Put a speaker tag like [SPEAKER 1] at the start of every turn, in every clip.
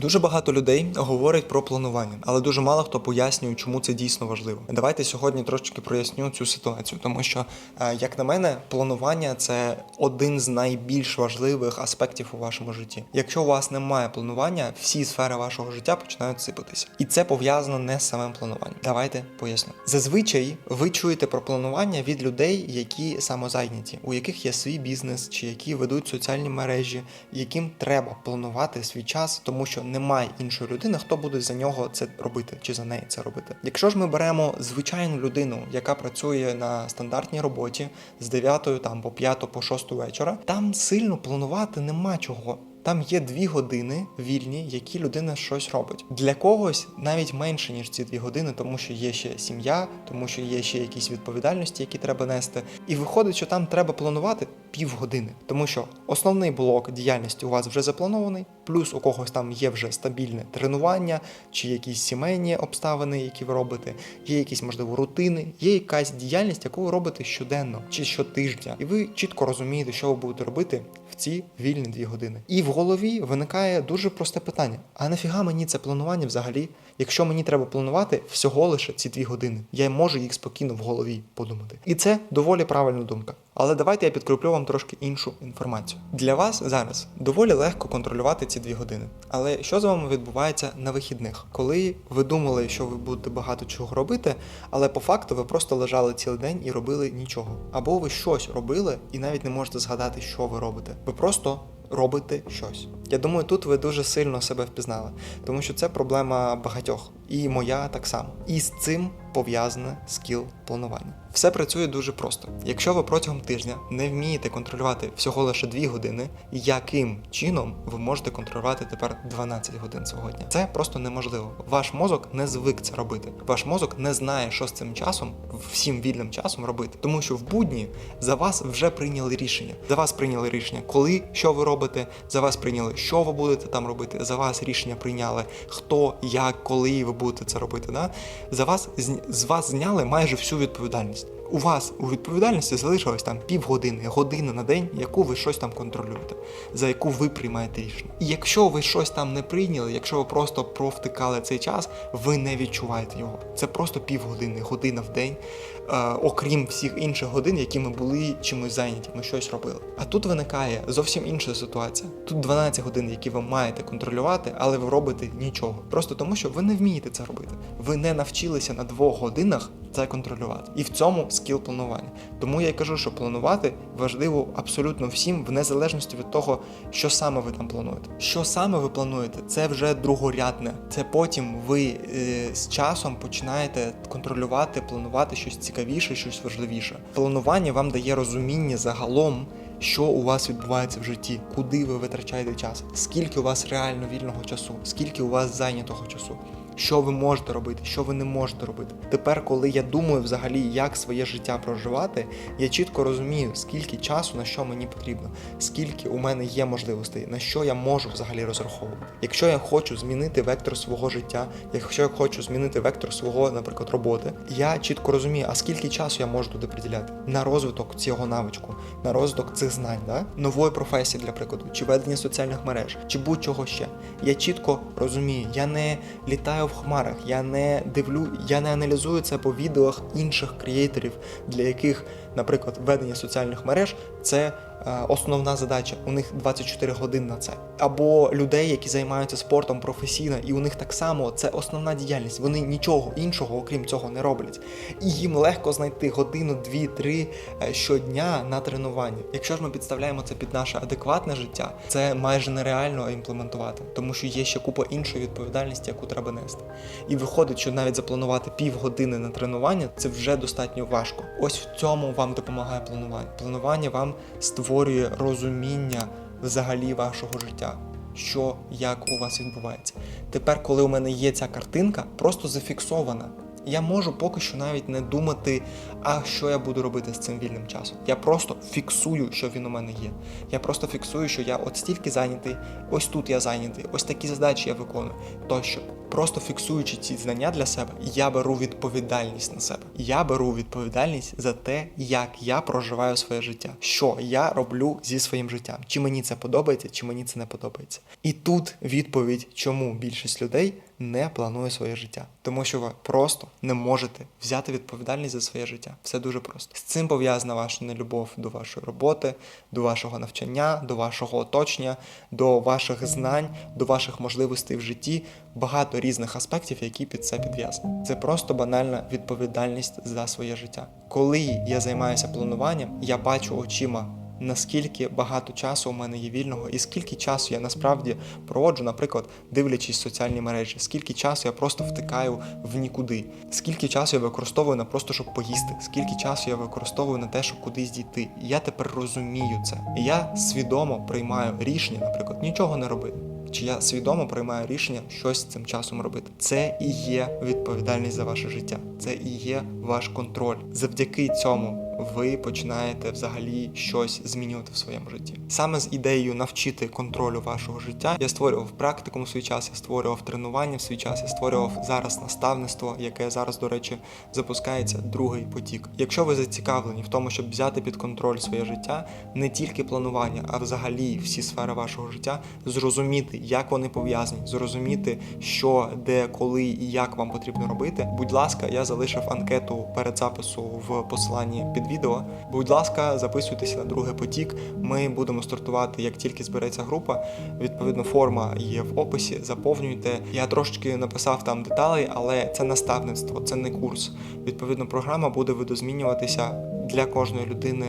[SPEAKER 1] Дуже багато людей говорять про планування, але дуже мало хто пояснює, чому це дійсно важливо. Давайте сьогодні трошечки проясню цю ситуацію, тому що, е, як на мене, планування це один з найбільш важливих аспектів у вашому житті. Якщо у вас немає планування, всі сфери вашого життя починають сипатися, і це пов'язано не з самим плануванням. Давайте поясню. Зазвичай ви чуєте про планування від людей, які самозайняті, у яких є свій бізнес чи які ведуть соціальні мережі, яким треба планувати свій час, тому що немає іншої людини, хто буде за нього це робити чи за неї це робити. Якщо ж ми беремо звичайну людину, яка працює на стандартній роботі з 9 там по 5 по 6 вечора, там сильно планувати нема чого. Там є дві години вільні, які людина щось робить. Для когось навіть менше ніж ці дві години, тому що є ще сім'я, тому що є ще якісь відповідальності, які треба нести. І виходить, що там треба планувати півгодини, тому що основний блок діяльності у вас вже запланований, плюс у когось там є вже стабільне тренування чи якісь сімейні обставини, які ви робите, є якісь можливо рутини, є якась діяльність, яку ви робите щоденно чи щотижня, і ви чітко розумієте, що ви будете робити ці вільні дві години. І в голові виникає дуже просте питання: а нафіга мені це планування взагалі? Якщо мені треба планувати всього лише ці дві години, я можу їх спокійно в голові подумати. І це доволі правильна думка. Але давайте я підкріплю вам трошки іншу інформацію. Для вас зараз доволі легко контролювати ці дві години. Але що з вами відбувається на вихідних, коли ви думали, що ви будете багато чого робити, але по факту ви просто лежали цілий день і робили нічого. Або ви щось робили і навіть не можете згадати, що ви робите. Ви просто робите щось. Я думаю, тут ви дуже сильно себе впізнали, тому що це проблема багатьох, і моя так само. І з цим пов'язане скіл планування. Все працює дуже просто. Якщо ви протягом тижня не вмієте контролювати всього лише 2 години, яким чином ви можете контролювати тепер 12 годин свого дня? Це просто неможливо. Ваш мозок не звик це робити. Ваш мозок не знає, що з цим часом, всім вільним часом робити, тому що в будні за вас вже прийняли рішення. За вас прийняли рішення, коли що ви робите. За вас прийняли, що ви будете там робити. За вас рішення прийняли, хто, як, коли ви будете це робити. Да? За вас з- вас зняли майже всю відповідальність. У вас у відповідальності залишилось там півгодини, година на день, яку ви щось там контролюєте, за яку ви приймаєте рішення. І якщо ви щось там не прийняли, якщо ви просто провтикали цей час, ви не відчуваєте його. Це просто півгодини, година в день, е, окрім всіх інших годин, які ми були чимось зайняті, ми щось робили. А тут виникає зовсім інша ситуація. Тут 12 годин, які ви маєте контролювати, але ви робите нічого. Просто тому, що ви не вмієте це робити. Ви не навчилися на двох годинах це контролювати. І в цьому скіл планування. Тому я й кажу, що планувати важливо абсолютно всім, в незалежності від того, що саме ви там плануєте. Що саме ви плануєте, це вже другорядне. Це потім ви е, з часом починаєте контролювати, планувати щось цікавіше, щось важливіше. Планування вам дає розуміння загалом. Що у вас відбувається в житті, куди ви витрачаєте час, скільки у вас реально вільного часу, скільки у вас зайнятого часу, що ви можете робити, що ви не можете робити. Тепер, коли я думаю взагалі, як своє життя проживати, я чітко розумію, скільки часу на що мені потрібно, скільки у мене є можливостей, на що я можу взагалі розраховувати. Якщо я хочу змінити вектор свого життя, якщо я хочу змінити вектор свого, наприклад, роботи, я чітко розумію, а скільки часу я можу туди приділяти на розвиток цього навичку, на розвиток цих знань, да? нової професії, для прикладу, чи ведення соціальних мереж, чи будь-чого ще. Я чітко розумію, я не літаю в хмарах, я не дивлю, я не аналізую це по відеох інших креаторів, для яких, наприклад, ведення соціальних мереж це основна задача. У них 24 години на це. Або людей, які займаються спортом професійно, і у них так само це основна діяльність. Вони нічого іншого, окрім цього, не роблять. І їм легко знайти годину, дві, три е, щодня на тренування. Якщо ж ми підставляємо це під наше адекватне життя, це майже нереально імплементувати, тому що є ще купа іншої відповідальності, яку треба нести. І виходить, що навіть запланувати півгодини на тренування це вже достатньо важко. Ось в цьому вам допомагає планування. Планування вам створює розуміння взагалі вашого життя. Що як у вас відбувається. Тепер, коли у мене є ця картинка, просто зафіксована. Я можу поки що навіть не думати, а що я буду робити з цим вільним часом. Я просто фіксую, що він у мене є. Я просто фіксую, що я от стільки зайнятий, ось тут я зайнятий, ось такі задачі я виконую. Тощо, просто фіксуючи ці знання для себе, я беру відповідальність на себе. Я беру відповідальність за те, як я проживаю своє життя, що я роблю зі своїм життям. Чи мені це подобається, чи мені це не подобається. І тут відповідь, чому більшість людей не планує своє життя, тому що ви просто не можете взяти відповідальність за своє життя. Все дуже просто. З цим пов'язана ваша нелюбов до вашої роботи, до вашого навчання, до вашого оточення, до ваших знань, до ваших можливостей в житті. Багато різних аспектів, які під це підв'язані. Це просто банальна відповідальність за своє життя. Коли я займаюся плануванням, я бачу очима наскільки багато часу у мене є вільного, і скільки часу я насправді проводжу, наприклад, дивлячись соціальні мережі, скільки часу я просто втикаю в нікуди, скільки часу я використовую на просто щоб поїсти, скільки часу я використовую на те, щоб кудись дійти. І я тепер розумію це. І я свідомо приймаю рішення, наприклад, нічого не робити. Чи я свідомо приймаю рішення щось цим часом робити? Це і є відповідальність за ваше життя. Це і є ваш контроль. Завдяки цьому ви починаєте взагалі щось змінювати в своєму житті. Саме з ідеєю навчити контролю вашого життя я створював практикум в свій час, я створював тренування в свій час, я створював зараз наставництво, яке зараз, до речі, запускається другий потік. Якщо ви зацікавлені в тому, щоб взяти під контроль своє життя, не тільки планування, а взагалі всі сфери вашого життя, зрозуміти, як вони пов'язані, зрозуміти, що, де, коли і як вам потрібно робити. Будь ласка, я залишив анкету перед запису в посиланні під відео. Будь ласка, записуйтеся на другий потік. Ми будемо стартувати, як тільки збереться група. Відповідно, форма є в описі. Заповнюйте. Я трошечки написав там деталі, але це наставництво, це не курс. Відповідно, програма буде видозмінюватися для кожної людини.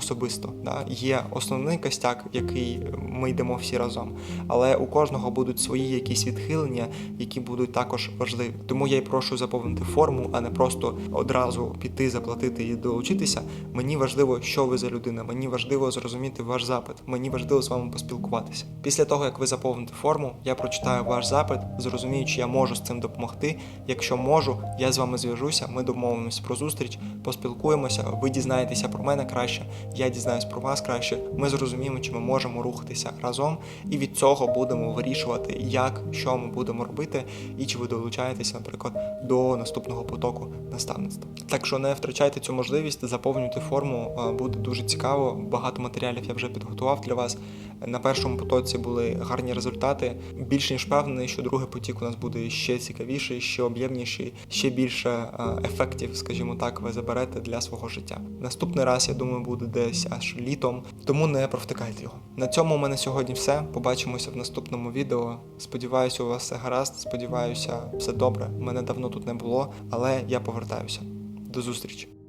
[SPEAKER 1] Особисто да є основний костяк, який ми йдемо всі разом, але у кожного будуть свої якісь відхилення, які будуть також важливі. Тому я й прошу заповнити форму, а не просто одразу піти, заплатити і долучитися. Мені важливо, що ви за людина. Мені важливо зрозуміти ваш запит. Мені важливо з вами поспілкуватися. Після того як ви заповните форму, я прочитаю ваш запит, зрозумію, чи я можу з цим допомогти. Якщо можу, я з вами зв'яжуся. Ми домовимося про зустріч, поспілкуємося. Ви дізнаєтеся про мене краще. Я дізнаюсь про вас краще. Ми зрозуміємо, чи ми можемо рухатися разом, і від цього будемо вирішувати, як що ми будемо робити, і чи ви долучаєтеся, наприклад, до наступного потоку наставництва. Так що не втрачайте цю можливість, заповнюйте форму, буде дуже цікаво. Багато матеріалів я вже підготував для вас. На першому потоці були гарні результати. Більш ніж впевнений, що другий потік у нас буде ще цікавіший, ще об'ємніший, ще більше ефектів, скажімо так, ви заберете для свого життя. Наступний раз, я думаю, буде десь аж літом, тому не провтикайте його. На цьому у мене сьогодні все. Побачимося в наступному відео. Сподіваюся, у вас все гаразд. Сподіваюся, все добре. Мене давно тут не було, але я повертаюся. До зустрічі.